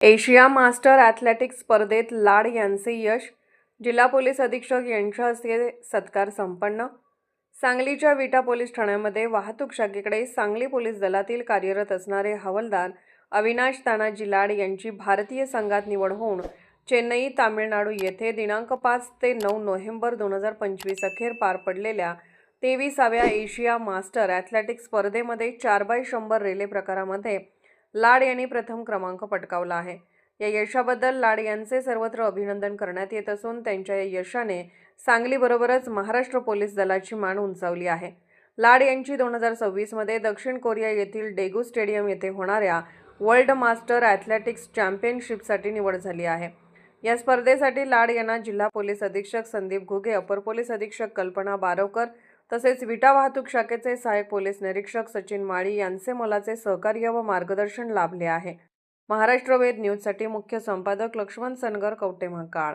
Asia master athletics स्पर्धेत लाड यांचे यश जिल्हा पोलीस अधीक्षक यांच्या हस्ते सत्कार संपन्न. सांगलीच्या विटा पोलीस ठाण्यामध्ये वाहतूक शाखेकडे सांगली पोलीस दलातील कार्यरत असणारे हवालदार अविनाश तानाजी लाड यांची भारतीय संघात निवड होऊन चेन्नई तामिळनाडू येथे दिनांक पाच ते नऊ नोव्हेंबर दोन हजार पंचवीस अखेर पार पडलेल्या तेविसाव्या एशिया मास्टर ॲथलेटिक्स स्पर्धेमध्ये चार बाय शंभर रेले प्रकारामध्ये लाड यांनी प्रथम क्रमांक पटकावला आहे. या यशाबद्दल लाड यांचे सर्वत्र अभिनंदन करण्यात येत असून त्यांच्या या यशाने सांगलीबरोबरच महाराष्ट्र पोलीस दलाची मान उंचावली आहे. लाड यांची दोन हजार सव्वीसमध्ये दक्षिण कोरिया येथील डेगू स्टेडियम येथे होणाऱ्या वर्ल्ड मास्टर ॲथलेटिक्स चॅम्पियनशिपसाठी निवड झाली आहे. या स्पर्धेसाठी लाड यांना जिल्हा पोलीस अधीक्षक संदीप घुगे अपर पोलीस अधीक्षक कल्पना बारवकर तसेच विटा वाहतूक शाखेचे सहाय्यक पोलीस निरीक्षक सचिन माळी यांचे मोलाचे सहकार्य व मार्गदर्शन लाभले आहे. महाराष्ट्र वेद न्यूजसाठी मुख्य संपादक लक्ष्मण सनगर कवटे महाकाळ